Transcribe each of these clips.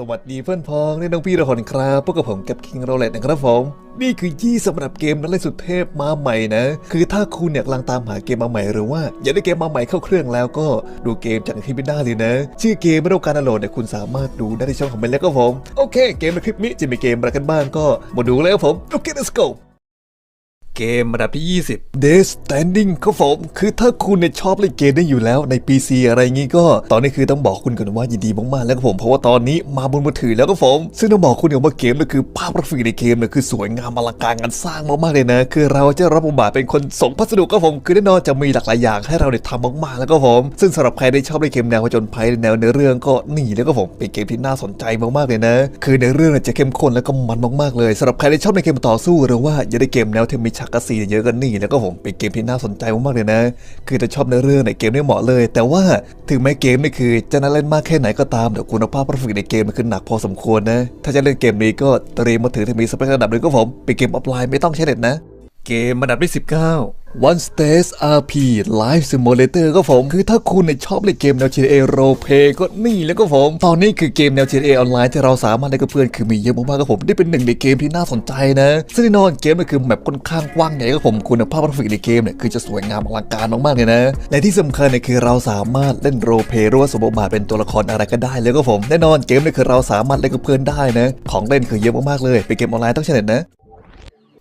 สวัสดีเพื่อนพ้องนี่น้องพี่ระหนครับพวกกับผมกับคิงโรเลตนะครับผม นี่คือยี่สำหรับเกมนั้นเลยสุดเทพมาใหม่นะ คือถ้าคุณเนี่ยกำลังตามหาเกมมาใหม่หรือว่า อยากได้เกมมาใหม่เข้าเครื่องแล้วก็ดูเกมจากที่ไม่ได้เลยนะ ชื่อเกมไม่ต้องการดาวน์โหลดเนี่ยคุณสามารถดูได้ในช่องของมันแล้วก็ผม โอเค เกมในคลิปนี้จะมีเกมอะไรกันบ้างก็มาดูเลยครับผมโอเค let's go เกมระดับที่ 20 d e a t Standing ครับผม คือถ้าคุณเนี่ยชอบเล่นเกมได้อยู่แล้วใน PC อะไรงี้ก็ ตอนนี้คือต้องบอกคุณก่อนว่ายินดีมากๆแล้วครับผม เพราะว่าตอนนี้มาบนมือถือแล้วครับผม ซึ่งต้องบอกคุณก่อนว่าเกมเนี่ยคือภาพกราฟิกในเกมเนี่ยคือสวยงามอลังการงานสร้างมากๆเลยนะ คือเราจะรับบทบาทเป็นคนส่งพัสดุครับผม คือแน่นอนจะมีหลากหลายอย่างให้เราได้ทำมากๆแล้วก็ผม ซึ่งสำหรับใครที่ชอบเล่นเกมแนวผจญภัยแนวเนื้อเรื่องก็นี่แล้วก็ผมเป็นเกมที่น่าสนใจมากๆเลยนะ คือในเรื่องจะเข้มข้นแล้วก็มันมากๆเลยสำหรับใครที่ชอบในเกมต่อสู้หรือว่าอยากได้เกมแนวที่มีฉากกระสีเยอะกันนี่แล้วก็ผมเป็นเกมที่น่าสนใจมากๆเลยนะ คือถ้าชอบในเรื่องในเกมนี่เหมาะเลย แต่ว่าถึงแม้เกมนี่คือจะน่าเล่นมากแค่ไหนก็ตามแต่คุณภาพกราฟิกในเกมมันคือหนักพอสมควรนะ ถ้าจะเล่นเกมนี้ก็เตรียมมาถือที่มีสเปคระดับหนึ่งก็ผมเป็นเกมออฟไลน์ไม่ต้องใช้เน็ตนะ เกมอันดับที่ 19 One Stage RP Live Simulator ก็ผม คือถ้าคุณเนี่ยชอบเล่นเกมแนว GTA Role Play ก็นี่แล้วก็ผม ตอนนี้คือเกมแนว GTA ออนไลน์ที่เราสามารถเล่นกับเพื่อนคือมีเยอะมากๆก็ผม ได้เป็นหนึ่งในเกมที่น่าสนใจนะ ซึ่งแน่นอนเกมมันคือแบบค่อนข้างกว้างใหญ่ก็ผม คุณภาพกราฟิกในเกมเนี่ยคือจะสวยงามอลังการมากๆเลยนะ และที่สำคัญเนี่ยคือเราสามารถเล่นโรลเพลย์หรือว่าสมบทบาทเป็นตัวละครอะไรก็ได้เลยก็ผม แน่นอนเกมเนี่ยคือเราสามารถเล่นกับเพื่อนได้นะ ของเล่นคือเยอะมากๆเลย เป็นเกมออนไลน์ต้องใช้เน็ตนะ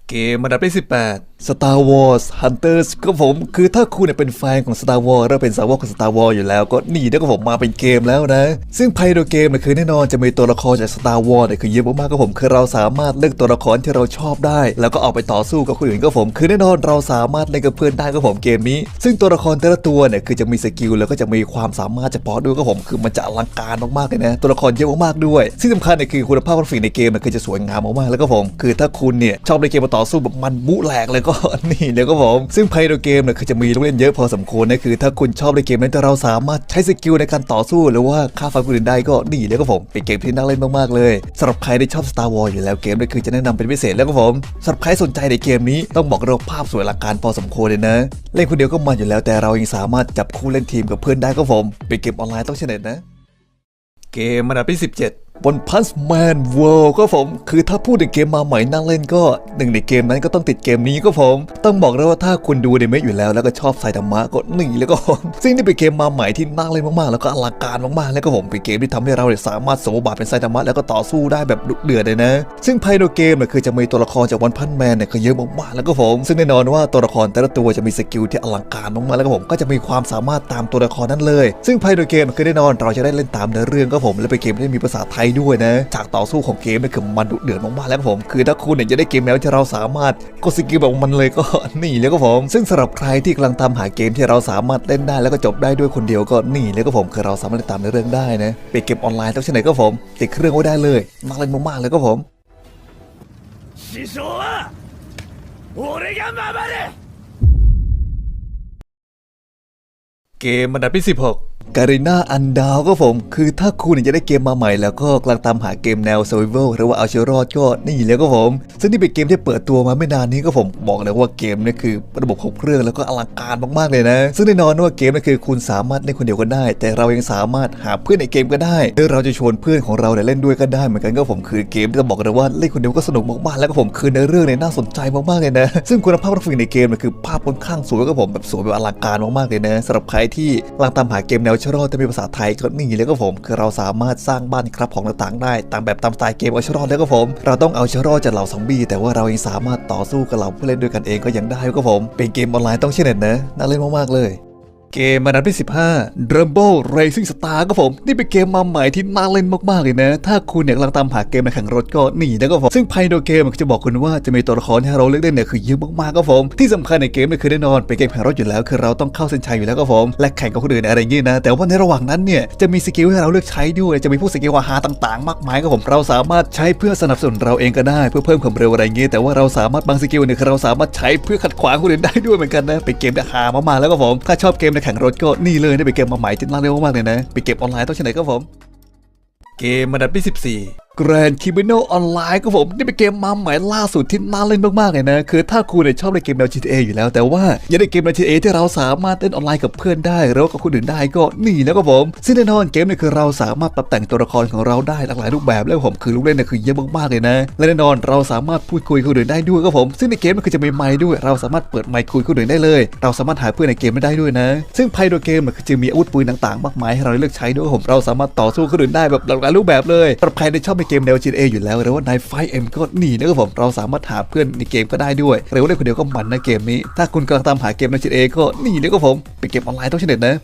เกมอันดับที่18 Star Wars Hunters ก็ผมคือถ้าคุณเนี่ยเป็นแฟนของ Star Wars แล้วเป็นสาวกของ Star Wars อยู่แล้วก็นี่แล้วก็ผมมาเป็นเกมแล้วนะ ซึ่งภายในเกมเนี่ยคือแน่นอนจะมีตัวละครจาก Star Wars เนี่ยคือเยอะมากๆก็ผมคือเราสามารถเลือกตัวละครที่เราชอบได้ แล้วก็ออกไปต่อสู้กับคนอื่นก็ผม คือแน่นอนเราสามารถเล่นกับเพื่อนได้ก็ผมเกมนี้ ซึ่งตัวละครแต่ละตัวเนี่ยคือจะมีสกิลแล้วก็จะมีความสามารถเฉพาะด้วยก็ผมคือมันจะอลังการมากๆเลยนะตัวละครเยอะมากๆด้วย ซึ่งสำคัญเนี่ยคือคุณภาพกราฟิกในเกมเนี่ยคือจะสวยงามมากๆแล้วก็ผม คือถ้าคุณเนี่ยชอบเล่นเกมต่อสู้แบบมันบุแหลกเลยก็นี่เดี๋ยวก็ผมซึ่งภายในเกมเนี่ยคือจะมีลูกเล่นเยอะพอสมควรนะคือ ถ้าคุณชอบในเกมนั้นแต่เราสามารถใช้สกิลในการต่อสู้หรือว่าฆ่าฟันคนอื่นได้ก็นี่เดี๋ยวก็ผมเป็นเกมที่น่าเล่นมากๆเลยสำหรับใครที่ชอบ Star Wars อยู่แล้วเกมนี้คือจะแนะนำเป็นพิเศษแล้วก็ผมสำหรับใครสนใจในเกมนี้ต้องบอกเลยว่าภาพสวยอลังการพอสมควรเลยนะ เล่นคนเดียวก็มันอยู่แล้วแต่เรายังสามารถจับคู่เล่นทีมกับเพื่อนได้ก็ผมเป็นเกมออนไลน์ต้องใช้เน็ตนะ เกมอันดับที่17 บน Punch Man World ก็ผม คือถ้าพูดถึงเกมมาใหม่นั่งเล่นก็หนึ่งในเกมนั้นก็ต้องติดเกมนี้ก็ผม ต้องบอกเลยว่าถ้าคุณดูในเมะอยู่แล้ว แล้วก็ชอบไซตามะก็หนีแล้วก็ผมซึ่งนี่เป็นเกมมาใหม่ที่น่าเล่นมากๆ แล้วก็อลังการมากๆ แล้วก็ผมเป็นเกมที่ทำให้เราเนี่ยสามารถสมบทบาทเป็นไซตามะแล้วก็ต่อสู้ได้แบบดุเดือดเลยนะ ซึ่งภายในเกมเนี่ยคือจะมีตัวละครจากวันพันแมนเนี่ยก็เยอะมากๆแล้วก็ผม ซึ่งแน่นอนว่าตัวละครแต่ละตัวจะมีสกิลที่อลังการมากๆแล้วก็ผมก็จะมีความสามารถตามตัวละครนั้นเลย ซึ่งภายในเกมคือแน่นอนเราจะได้เล่นตามเนื้อเรื่องก็ผมและเป็นเกมที่มีภาษาไทยด้วยนะฉากต่อสู้ของเกมเนี่ยคือมันดุเดือดมากๆแล้วก็ผม คือถ้าคุณเนี่ยจะได้เกมแล้วที่เราสามารถกดสกิลแบบมันเลยก็ นี่แล้วก็ผม ซึ่งสำหรับใครที่กำลังตามหาเกมที่เราสามารถเล่นได้แล้วก็จบได้ด้วยคนเดียวก็นี่แล้วก็ผมคือเราสามารถเล่นตามเนื้อเรื่องได้นะเป็นเกมออนไลน์ต้องใช้ไหนก็ผมติดเครื่องไว้ได้เลยน่าเล่นมากๆเลยก็ผม 師匠は俺が守る เกมอันดับที่ 16 การีนาอันดาวก็ผม คือถ้าคุณอยากจะได้เกมมาใหม่แล้วก็กำลังตามหาเกมแนว survival หรือว่าเอาชีวิตรอดก็นี่แล้วก็ผม ซึ่งนี่เป็นเกมที่เปิดตัวมาไม่นานนี้ก็ผมบอกเลยว่าเกมนี่คือระบบครบเครื่องแล้วก็อลังการมากๆเลยนะ ซึ่งแน่นอนว่าเกมนี่คือคุณสามารถเล่นคนเดียวก็ได้ แต่เรายังสามารถหาเพื่อนในเกมก็ได้หรือเราจะชวนเพื่อนของเราเนี่ยเล่นด้วยก็ได้เหมือนกันก็ผมคือเกมที่จะบอกเลยว่าเล่นคนเดียวก็สนุกมากๆแล้วก็ผมคือในเรื่องเนี่ยน่าสนใจมากๆเลยนะ ซึ่งคุณภาพกราฟิกในเกมเนี่ยคือภาพค่อนข้างสวยก็ผมแบบสวยแบบอลังการมากๆเลยนะสำหรับใครที่กำลังตามหาเกมแนวชรอดที่มีภาษาไทยก็นี่เลยก็ผมคือเราสามารถสร้างบ้านครับของต่างๆได้ตามแบบตามสไตล์เกมเอาชรอดแล้วก็ผม เราต้องเอาชรอดจากเหล่าซอมบี้แต่ว่าเรายังสามารถต่อสู้กับเหล่าผู้เล่นด้วยกันเองก็ยังได้ก็ผม เป็นเกมออนไลน์ต้องเชื่อเน็ตนะน่าเล่นมากๆเลย เกมอันดับที่ 15 Rumble Racing Star ก็ผม นี่เป็นเกมมาใหม่ที่น่าเล่นมาก ๆ เลยนะ ถ้าคุณเนี่ยกำลังตามหาเกมในแข่งรถก็นี่นะก็ผม ซึ่งภายในเกมมันจะบอกคุณว่าจะมีตัวละครที่ให้เราเลือกเล่นเนี่ยคือเยอะมากๆก็ผม ที่สำคัญในเกมเนี่ยคือแน่นอนเป็นเกมแข่งรถอยู่แล้ว คือเราต้องเข้าเส้นชัยอยู่แล้วก็ผม และแข่งกับคนอื่นอะไรอย่างงี้นะ แต่ว่าในระหว่างนั้นเนี่ยจะมีสกิลให้เราเลือกใช้ด้วย จะมีพวกสกิลวาหาต่าง ๆ มากมายก็ผม เราสามารถใช้เพื่อสนับสนุนเราเองก็ได้ เพื่อเพิ่มความเร็วอะไรอย่างงี้ แต่ว่าเราสามารถบางสกิลเนี่ยคือเราสามารถใช้เพื่อขัดขวางคนอื่นได้ด้วยเหมือนกันนะเป็นเกมที่หามากๆแล้วก็ผมถ้าชอบเกมในแข่งรถก็นี่เลยได้ไปเกมมาใหม่ที่น่าเร็วมากๆเลยนะ ไปเกมออนไลน์ต้องใช้ไหนครับผม เกมมาดัดปี14 อันดับที่ Grand Criminal Online ครับผมนี่เป็นเกมมาใหม่ล่าสุดที่น่าเล่นมากๆเลยนะ คือถ้าคุณเนี่ยชอบเล่นเกมแนว GTA อยู่แล้ว แต่ว่ายากได้เกมแนว GTA ที่เราสามารถเล่นออนไลน์กับเพื่อนได้หรือว่ากับคนอื่นได้ก็นี่แล้วครับผมซึ่งแน่นอนเกมเนี่ยคือเราสามารถปรับแต่งตัวละครของเราได้หลากหลายรูปแบบแล้วผมคือลูกเล่นเนี่ยคือเยอะมากๆเลยนะและแน่นอนเราสามารถพูดคุยกับคนอื่นได้ด้วยครับผม ซึ่งในเกมมันคือจะมีไมค์ด้วย เราสามารถเปิดไมค์คุยกับคนอื่นได้เลย เราสามารถหาเพื่อนในเกมไม่ได้ด้วยนะ ซึ่งภายในเกมมันคือจะมีอาวุธปืนต่างๆ มากมายให้เราเลือกใช้ด้วยผมเราสามารถต่อสู้คนอื่นได้แบบหลากหลายรูปแบบเลยสำหรับใครที่ชอบเกมแนว GTA อยู่แล้วหรือว่าในไฟเอ็มก็หนีนะครับผมเราสามารถหาเพื่อนในเกมก็ได้ด้วยหรือว่าเล่นคนเดียวก็มันนะเกมนี้ ถ้าคุณกำลังตามหาเกมใน GTA ก็หนีนะครับผมเป็นเกมออนไลน์ต้องเฉลยนะ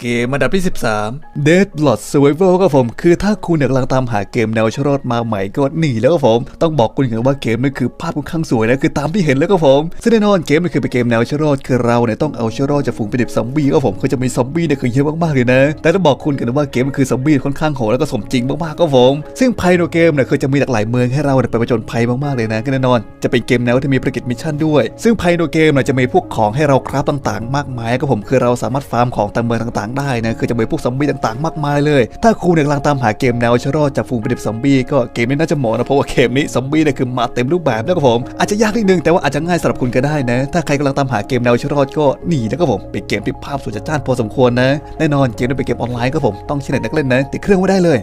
เกมอันดับที่ 13 Dead Blood Survival ครับผม คือถ้าคุณกำลังตามหาเกมแนวชรอดมาใหม่ก็หนีแล้วครับผม ต้องบอกคุณกันว่าเกมนี้คือภาพค่อนข้างสวยนะคือตามที่เห็นแล้วครับผมซึ่งแน่นอนเกมนี้คือเป็นเกมแนวชรอดคือเราเนี่ยต้องเอาชรอดจากฝูงเป็นเด็บซอมบี้ครับผมคือจะมีซอมบี้เนี่ยคือเยอะมากๆเลยนะ แต่ต้องบอกคุณกันว่าเกมมันคือซอมบี้ค่อนข้างโหดแล้วก็สมจริงมากๆครับผม ซึ่งภายในเกมเนี่ยคือจะมีหลากหลายเมืองให้เราเนี่ยไปผจญภัยมากๆเลยนะก็แน่นอน จะเป็นเกมแนวที่มีภารกิจมิชชั่นด้วย ซึ่งภายในเกมเนี่ยจะมีพวกของให้เราคราฟต่างๆ มากมายครับผมคือเราสามารถฟาร์มของตามเมืองต่างๆได้นะคือจะมีพวกซอมบี้ต่างๆ มากมายเลย ถ้าคุณเนี่ยกำลังตามหาเกมแนวชะรอดจากฝูงเป็นเด็บซอมบี้ก็เกมนี้น่าจะเหมาะนะเพราะว่าเกมนี้ซอมบี้เนี่ยคือมาเต็มรูปแบบนะครับผมอาจจะยากนิดนึงแต่ว่าอาจจะง่ายสำหรับคุณก็ได้นะ ถ้าใครกำลังตามหาเกมแนวชะรอดก็นี่นะครับผมเป็นเกมที่ภาพสวยจัดจ้านพอสมควรนะแน่นอนเกมนี้เป็นเกมออนไลน์ครับผมต้องใช้เน็ตนักเล่นนะติดเครื่องไว้ได้เลย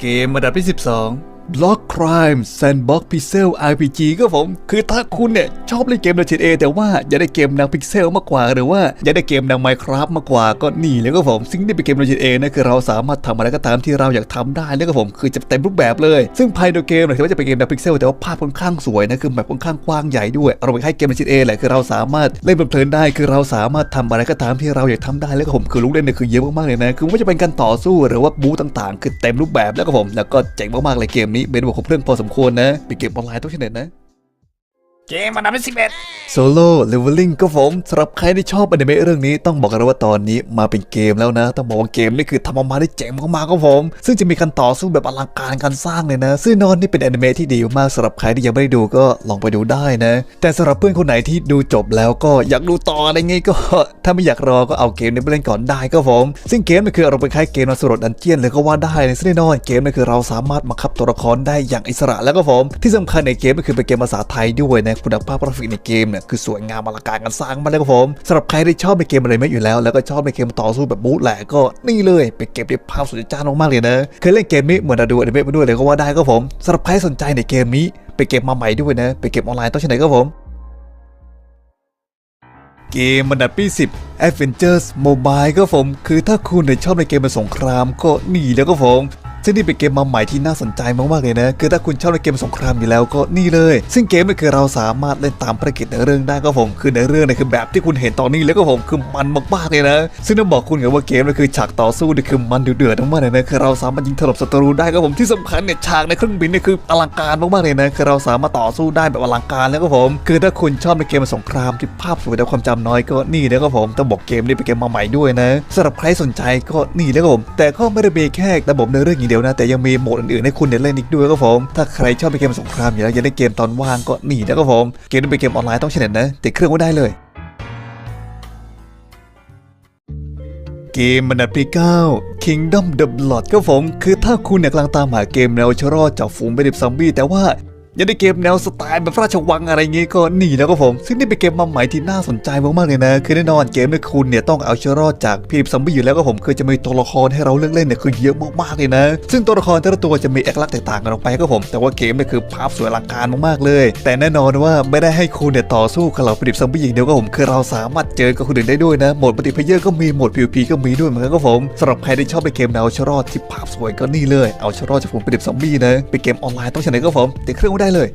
เกมอันดับที่ 12 Block Crime Sandbox Pixel RPG ก็ผม คือถ้าคุณเนี่ย ชอบเล่นเกมแนว GTA แต่ว่าอยากได้เกมแนวพิกเซลมากกว่า หรือว่าอยากได้เกมนว Minecraft มากกว่าก็นี่เลยก็ผมซึ่งนี่เป็นเกมแนว GTA นะคือเราสามารถทำอะไรก็ตามที่เราอยากทำได้เลยก็ผม คือจะเต็มรูปแบบเลย ซึ่งภายในเกมเนี่ยถึงแม้จะเป็นเกมแนวพิกเซลแต่ว่าภาพค่อนข้างสวยนะคือแบบค่อนข้างกว้างใหญ่ด้วยเราไปให้เกมแนว GTA แหละคือเราสามารถเล่นเพลินได้ คือเราสามารถทำอะไรก็ตามที่เราอยากทำได้แล้วก็ผมคือลูกเล่นเนี่ยคือเยอะมากๆเลยนะคือไม่ว่าจะเป็นการต่อสู้หรือว่าบู๊ต่างๆ คือเต็มรูปแบบแล้วก็ผมแล้วก็เจ๋งมากๆเลยเกมนี้เป็นระบบครบเครื่องพอสมควรนะ ไปเก็บออนไลน์ทุกชนะนะ เกมอันดับที่สิบเอ็ดโซโล่เลเวลลิ่งก็ผมสำหรับใครที่ชอบอนิเมะเรื่องนี้ต้องบอกกันเลยว่าตอนนี้มาเป็นเกมแล้วนะ ต้องบอกว่าเกมนี่คือทำออกมาได้เจ๋งมากๆครับผม ซึ่งจะมีการต่อสู้แบบอลังการการสร้างเลยนะ ซึ่งนอนนี่เป็นอนิเมะที่ดีมากสำหรับใครที่ยังไม่ได้ดูก็ลองไปดูได้นะ แต่สำหรับเพื่อนคนไหนที่ดูจบแล้วก็อยากดูต่ออะไรเงี้ยก็ ถ้าไม่อยากรอก็เอาเกมนี้ไปเล่นก่อนได้ครับผม ซึ่งเกมนี่คือเราเป็นคล้ายเกมมาสรดดันเจียนเลยก็ว่าได้นะซึ่งแน่นอนเกมนี่คือเราสามารถบังคับตัวละครได้อย่างอิสระแล้วก็ผมที่สำคัญในเกมก็คือเป็นเกมภาษาไทยด้วยนะคุณภาพกราฟิกในเกมเนี่ยคือสวยงามอลังการกันสร้างมาเลยครับผมสำหรับใครที่ชอบในเกมอะไรไม่อยู่แล้ว แล้วก็ชอบในเกมต่อสู้แบบบู๊แหละก็นี่เลยเป็นเกมที่ภาพสวยจ้านมากๆเลยนะเคยเล่นเกมนี้เหมือนเราดูอนิเมะมาด้วยเลยก็ว่าได้ครับผมสำหรับใครสนใจในเกมนี้เป็นเกมมาใหม่ด้วยนะเป็นเกมออนไลน์ต้องใช้ไหนครับผมเกมอันดับที่10 Adventures Mobile ก็ผม คือถ้าคุณเนี่ยชอบในเกมเป็นสงครามก็นี่แล้วก็ผม ซึ่งนี่เป็นเกมมาใหม่ที่น่าสนใจมากๆเลยนะ คือถ้าคุณชอบในเกมสงครามอยู่แล้วก็นี่เลย ซึ่งเกมนี่คือเราสามารถเล่นตามภารกิจในเรื่องได้ก็ผม คือในเรื่องเนี่ยคือแบบที่คุณเห็นตอนนี้แล้วก็ผมคือมันมากๆเลยนะ ซึ่งต้องบอกคุณกันว่าเกมนี่คือฉากต่อสู้นี่คือมันดุเดือดมากๆเลยนะคือเราสามารถยิงถล่มศัตรูได้ก็ผมที่สำคัญเนี่ยฉากในเครื่องบินเนี่ยคืออลังการมากๆเลยนะคือเราสามารถต่อสู้ได้แบบอลังการแล้วก็ผม คือถ้าคุณชอบในเกมสงครามที่ภาพสวยแต่ความจำน้อยก็นี่แล้วก็ผมต้องบอกเกมนี้เป็นเกมมาใหม่ด้วยนะสำหรับใครสนใจก็นี่แล้วก็ผมแต่ก็ไม่ได้มีแค่ระบบในเรื่องอย่างเดียวนะ แต่ยังมีโหมดอื่นๆให้คุณได้เล่นอีกด้วยครับผม ถ้าใครชอบไปเกมสงครามอยู่แล้วอยากเล่นเกมตอนว่างก็นี่นะครับผม เกมนี้เป็นเกมออนไลน์ต้องเช้เน็ตนะติดเครื่องไว้ได้เลยเกมมันดับที่9 Kingdom the Blood ครับผม คือถ้าคุณเนี่ยกำลังตามหาเกมแนวชะรอดจากฝูงเป็นดิบซอมบี้แต่ว่า ยังได้เกมแนวสไตล์แบบราชวังอะไรเงี้ก็นี่แล้วก็ผม ซึ่งนี่เป็นเกมมาใหม่ที่น่าสนใจมากๆเลยนะ คือแน่นอนเกมนี้คุณเนี่ยต้องเอาชะรอดจากพีบซอมบี้อยู่แล้วก็ผมคือจะมีตัวละครให้เราเลือกเล่นเนี่ยคือเยอะมากๆเลยนะ ซึ่งตัวละครแต่ละตัวจะมีเอกลักษณ์แตกต่างกันออกไปก็ผม แต่ว่าเกมเนี่ยคือภาพสวยอลังการมากๆเลย แต่แน่นอนว่าไม่ได้ให้คุณเนี่ยต่อสู้กับเหล่าพีบซอมบี้อย่างเดียวก็ผม คือเราสามารถเจอกับคนอื่นได้ด้วยนะโหมดปฏิเพเยอร์ก็มีโหมด PVP ก็มีด้วยเหมือนกันก็ผมสำหรับใครที่ชอบในเกมแนวชะรอดที่ภาพสวยก็นี่เลยเอาชะรอดจากฝูงเป็นดิบซอมบี้นะเป็นเกมออนไลน์ต้องชนก็ผมติดเครื่องได้เลย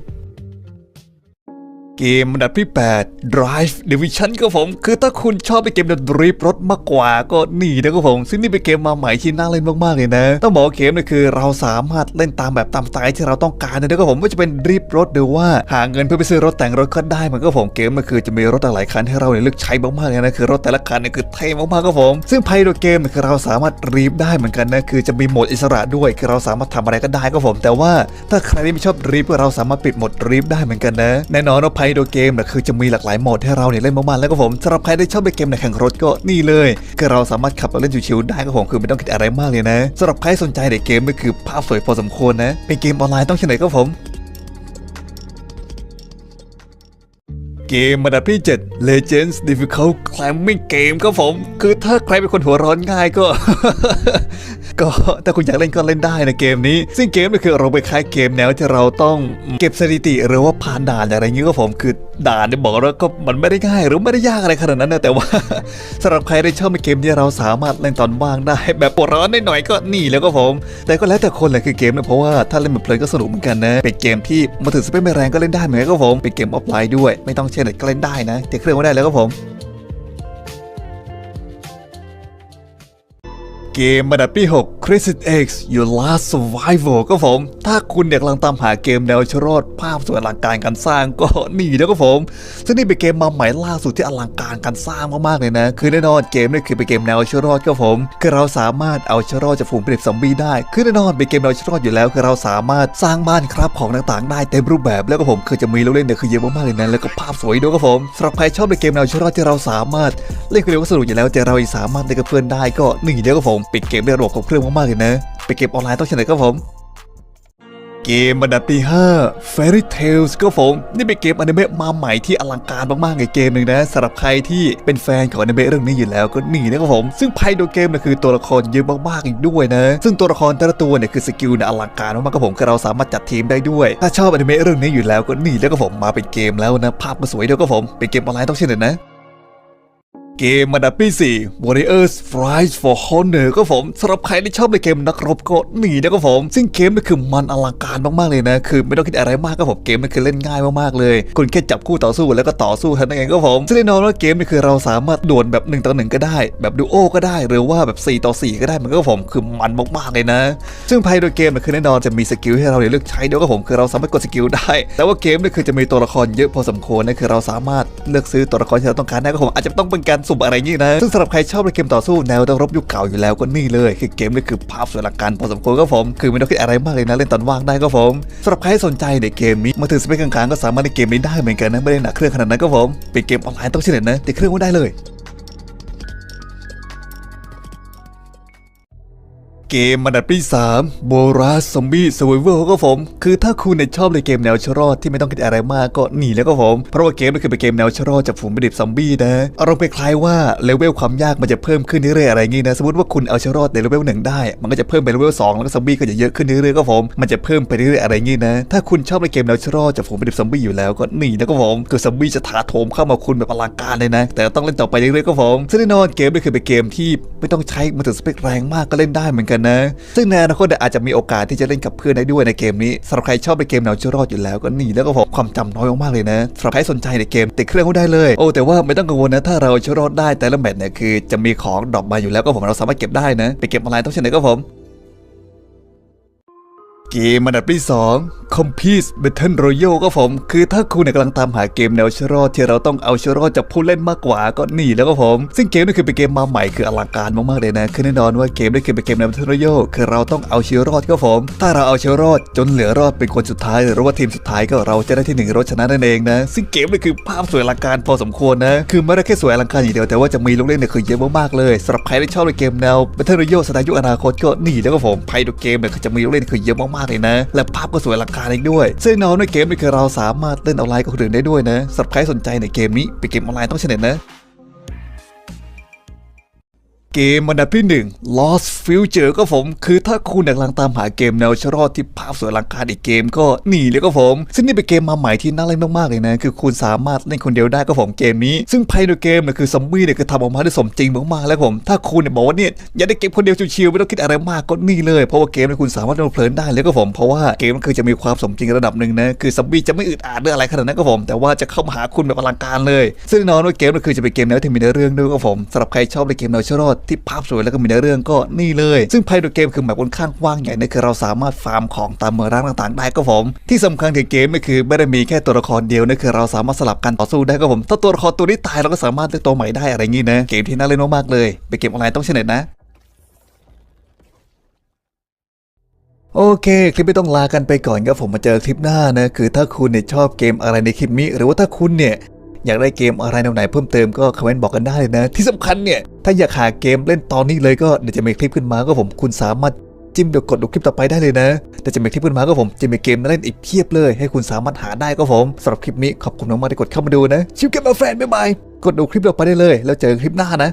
เกมอันดับที่ 8 Drive Division ก็ผม คือถ้าคุณชอบไปเกมแบบดริฟรถมากกว่าก็นี่นะครับผม ซึ่งนี่เป็นเกมมาใหม่ที่น่าเล่นมาก ๆ เลยนะ ต้องบอกเกมนี่คือเราสามารถเล่นตามแบบตามสไตล์ที่เราต้องการนะครับผมไม่ว่าจะเป็นดริฟรถหรือว่าหาเงินเพื่อไปซื้อรถแต่งรถก็ได้เหมือนก็ผมเกมมันคือจะมีรถหลายคันให้เราเนี่ยเลือกใช้มากๆเลยนะคือรถแต่ละคันเนี่ยคือเท่มากๆครับผม ซึ่งภายในเกมเนี่ยคือเราสามารถริฟได้เหมือนกันนะคือจะมีโหมดอิสระด้วย คือเราสามารถทำอะไรก็ได้ครับผม แต่ว่าถ้าใครที่ไม่ชอบริฟก็เราสามารถปิดโหมดริฟได้เหมือนกันนะแน่นอนว่าภายยโดเกมนะคือจะมีหลากหลายโหมดให้เราเนี่ยเล่นมากๆแล้วก็ผมสำหรับใครที่ชอบเล่นเกมในแข่งรถก็นี่เลยก็เราสามารถขับรถเล่นชิวๆได้ก็ผมคือไม่ต้องคิดอะไรมากเลยนะสำหรับใครสนใจในเกมก็คือภาพสวยพอสมควรนะเป็นเกมออนไลน์ต้องเฉลยก็ผม เกมระดับที่ 7 Legends Difficult Climbing Game ครับผม คือถ้าใครเป็นคนหัวร้อนง่ายก็ ก็ถ้าคุณอยากเล่นก็เล่นได้นะเกมนี้ ซึ่งเกมนี่คือเราไปคล้ายเกมแนวที่เราต้องเก็บสถิติหรือว่าผ่านด่านอะไรเงี้ยครับผมคือด่านเนี่ยบอกแล้วก็มันไม่ได้ง่ายหรือไม่ได้ยากอะไรขนาดนั้นนะแต่ว่าสำหรับใครที่ชอบในเกมที่เราสามารถเล่นตอนว่างได้ แบบปวดร้อนหน่อยๆก็นี่แล้วก็ผม แต่ก็แล้วแต่คนแหละคือเกมเนี่ยเพราะว่าถ้าเล่นแบบเพลินก็สนุกเหมือนกันนะเป็นเกมที่มาถึงสเปคไม่แรงก็เล่นได้เหมือนกันก็ผมเป็นเกมออฟไลน์ด้วย ไม่ต้องเชนเน็ตก็เล่นได้นะติดเครื่องไว้ได้แล้วก็ผมเกมระดับที่6 Crisis X Your Last Survival ก็ผม ถ้าคุณอยากกำลังตามหาเกมแนวชรอดภาพสวยอลังการการสร้างก็นี่แล้วก็ผม ซึ่งนี่เป็นเกมมาใหม่ล่าสุดที่อลังการการสร้างมากๆเลยนะ คือแน่นอนเกมนี่คือเป็นเกมแนวชรอดก็ผม คือเราสามารถเอาชรอดจากฝูงผลิตซอมบี้ได้ คือแน่นอนเป็นเกมแนวชรอดอยู่แล้วคือเราสามารถสร้างบ้านครับของต่างๆได้เต็มรูปแบบแล้วก็ผมคือจะมีลูกเล่นเนี่ยคือเยอะมากๆเลยนะแล้วก็ภาพสวยด้วยก็ผมสำหรับใครชอบในเกมแนวชรอดที่เราสามารถเล่นคนเดียวก็สนุกอยู่แล้วแต่เราสามารถเล่นกับเพื่อนได้ก็นี่เดียวก็ผมเป็นเกมเรียกระบบของเครื่องมากเลยนะเป็นเกมออนไลน์ต้องเฉลยก็ผม เกมอันดับที่5 Fairy Tales ก็ผม นี่เป็นเกมอนิเมะมาใหม่ที่อลังการมากๆในเกมหนึ่งนะสำหรับใครที่เป็นแฟนของอนิเมะเรื่องนี้อยู่แล้วก็นี่นะครับผม ซึ่งภายในเกมเนี่ยคือตัวละครเยอะมากๆอีกด้วยนะ ซึ่งตัวละครแต่ละตัวเนี่ยคือสกิลเนี่ยอลังการมากๆกับผมคือเราสามารถจัดทีมได้ด้วย ถ้าชอบอนิเมะเรื่องนี้อยู่แล้วก็นี่แล้วก็ผมมาเป็นเกมแล้วนะภาพก็สวยด้วยก็ผมเป็นเกมออนไลน์ต้องเฉลยนะ เกมอันดับที่ Warriors Rise for Honor ก็ผมสำหรับใครที่ชอบในเกมนักรบก็หนีนะครับผม ซึ่งเกมนี่คือมันอลังการมาก ๆ เลยนะ คือไม่ต้องคิดอะไรมากก็ผมเกมนี่คือเล่นง่ายมาก ๆ เลย คุณแค่จับคู่ต่อสู้แล้วก็ต่อสู้เท่านั้นเองก็ผมซึ่งแน่นอนว่าเกมนี่คือเราสามารถดวลแบบ1ต่อ1ก็ได้ แบบดูโอก็ได้ หรือว่าแบบ4ต่อ4ก็ได้มันก็ผมคือมันมากๆเลยนะ ซึ่งภายในเกมนี่คือแน่นอนจะมีสกิลให้เราเนี่ยเลือกใช้เดี๋ยวก็ผมคือเราสามารถกดสกิลได้ แต่ว่าเกมนี่คือจะมีตัวละครเยอะพอสมควรนะคือเราสามารถเลือกซื้อตัวละครที่เราต้องการได้ก็ผมอาจจะต้องเป็นการสุ่มอะไรงนี้นะ ซึ่งสำหรับใครชอบในเกมต่อสู้แนวต้องรบยุคเก่าอยู่แล้วก็นี่เลย คือเกมนี่คือภาพสวยหลักการพอสมควรก็ผม คือไม่ต้องคิดอะไรมากเลยนะเล่นตอนว่างได้ก็ผมสำหรับใครที่สนใจในเกมนี้มาถึงสเปคกลางๆก็สามารถในเกมนี้ได้เหมือนกันนะไม่ได้หนักเครื่องขนาดนั้นก็ผมเป็นเกมออนไลน์ต้องเฉลยนะติดเครื่องไว้ได้เลย เกมอันดับที่3 b o r a Zombie Survival ก็ผม คือถ้าคุณเนี่ยชอบในเกมแนวชรอดที่ไม่ต้องคิดอะไรมากก็หนีแล้วก็ผม เพราะว่าเกมนี้คือเป็นเกมแนวชรอดจากฝูงผลิตซอมบี้นะอารมณ์คล้ายว่าเลเวลความยากมันจะเพิ่มขึ้นเรื่อยๆอะไรงี้นะสมมติว่าคุณเอาชรอดในเลเวลหนึ่งได้ มันก็จะเพิ่มไปเลเวลสองแล้วก็ซอมบี้ก็จะเยอะขึ้นเรื่อยๆก็ผมมันจะเพิ่มไปเรื่อยๆอะไรงี้นะถ้าคุณชอบในเกมแนวชรอดจากฝูงผลิตซอมบี้อยู่แล้วก็หนีแล้วก็ผมคือซอมบี้จะถาโถมเข้ามาคุณแบบอลังการเลยนะ แต่ต้องเล่นต่อไปเรื่อยๆก็ผมซึ่งแน่นอนเกมนี้คือเป็นเกมที่ไม่ต้องใช้มือถือสเปคแรงมากก็เล่นได้เหมือนกันนะ ซึ่งในอนาคตอาจจะมีโอกาสที่จะเล่นกับเพื่อนได้ด้วยในเกมนี้สำหรับใครชอบในเกมแนวชรอดอยู่แล้วก็นี่แล้วก็ผมความจำน้อยมากๆเลยนะสำหรับใครสนใจในเกมติดเครื่องก็ได้เลยโอ้แต่ว่าไม่ต้องกังวลนะถ้าเราชรอดได้แต่ละแมตช์เนี่ยคือจะมีของดรอปมาอยู่แล้วก็ผมเราสามารถเก็บได้นะไปเก็บออนไลน์ต้องเช่นไหนก็ผม เกมอันดับที่ 2 Compete Battle Royale ก็ผม คือถ้าคุณเนี่ยกำลังตามหาเกมแนวชรอดที่เราต้องเอาชรอดจากผู้เล่นมากกว่าก็นี่แล้วก็ผม ซึ่งเกมนี้คือเป็นเกมมาใหม่คืออลังการมากๆเลยนะ คือแน่นอนว่าเกมนี้คือเป็นเกมแนว Battle Royale คือเราต้องเอาเชื้อรอดก็ผม ถ้าเราเอาเชื้อรอดจนเหลือรอดเป็นคนสุดท้าย หรือว่าทีมสุดท้ายก็เราจะได้ที่หนึ่งรถชนะนั่นเองนะ ซึ่งเกมนี้คือภาพสวยอลังการพอสมควรนะ คือไม่ได้แค่สวยอลังการอย่างเดียวแต่ว่าจะมีลูกเล่นเนี่ยคือเยอะมากๆเลยสำหรับใครที่ชอบในเกมแนว Battle Royale สไตล์ยุคอนาคตก็นี่แล้วก็ผมภายในเกมเนี่ยจะมีลูกเล่นคือเยอะมากๆเลยนะ และภาพก็สวยหลังการอีกด้วย ซึ่งแนองในเกมนี่คือเราสามารถเล่นออนไลน์กับคนอื่นได้ด้วยนะสำหรับใครสนใจในเกมนี้เป็นเกมออนไลน์ต้องเฉลยนะ เกมอันดับที่ 1 Lost Future ก็ผม คือถ้าคุณอยากำลังตามหาเกมแนวชรอดที่ภาพสวยอลังการอีกเกมก็หนีเลยก็ผม ซึ่งนี่เป็นเกมมาใหม่ที่น่าเล่นมากๆเลยนะ คือคุณสามารถเล่นคนเดียวได้ก็ผมเกมนี้ ซึ่งภายในเกมเนี่ยคือซอมบี้เนี่ยคือทำออกมาได้สมจริงมากๆแล้วผม ถ้าคุณเนี่ยบอกว่าเนี่ยอยากได้เกมคนเดียวชิวๆไม่ต้องคิดอะไรมากก็นี่เลย เพราะว่าเกมเนี่ยคุณสามารถเล่นเพลินได้เลยก็ผม เพราะว่าเกมมันคือจะมีความสมจริงระดับหนึ่งนะ คือซอมบี้จะไม่อึดอัดหรืออะไรขนาดนั้นก็ผม แต่ว่าจะเข้ามาหาคุณแบบอลังการเลย ซึ่งแน่นอนว่าเกมมันคือจะเป็นเกมแนวที่มีเนื้อเรื่องด้วยก็ผมสำหรับใครชอบในเกมแนวชรอดที่ภาพสวยแล้วก็มีเนื้อเรื่องก็นี่เลย ซึ่งภายในเกมคือแบบค่อนข้างกว้างใหญ่นะคือเราสามารถฟาร์มของตามเมืองร้างต่างๆได้ก็ผม ที่สำคัญคือเกมนี่คือไม่ได้มีแค่ตัวละครเดียวนะคือเราสามารถสลับกันต่อสู้ได้ก็ผม ถ้าตัวละครตัวนี้ตายเราก็สามารถเลือกตัวใหม่ได้อะไรอย่างงี้นะเกมที่น่าเล่นมากๆเลยเป็นเกมออนไลน์ต้องเฉลยนะโอเค คลิปไม่ต้องลากันไปก่อนครับผมมาเจอคลิปหน้านะ คือถ้าคุณเนี่ยชอบเกมอะไรในคลิปนี้ หรือว่าถ้าคุณเนี่ย อยากได้เกมอะไรแนวไหนเพิ่มเติมก็คอมเมนต์บอกกันได้เลยนะ ที่สำคัญเนี่ย ถ้าอยากหาเกมเล่นตอนนี้เลยก็เดี๋ยวจะมีคลิปขึ้นมาก็ผมคุณสามารถจิ้มเดี๋ยวกดดูคลิปต่อไปได้เลยนะ แต่จะมีคลิปขึ้นมาก็ผมจะมีเกมเล่นอีกเพียบเลย ให้คุณสามารถหาได้ก็ผมสำหรับคลิปนี้ขอบคุณมากๆที่กดเข้ามาดูนะ ชิวเกมมาแฟนบ๊ายบายกดดูคลิปต่อไปได้เลย แล้วเจอกันคลิปหน้านะ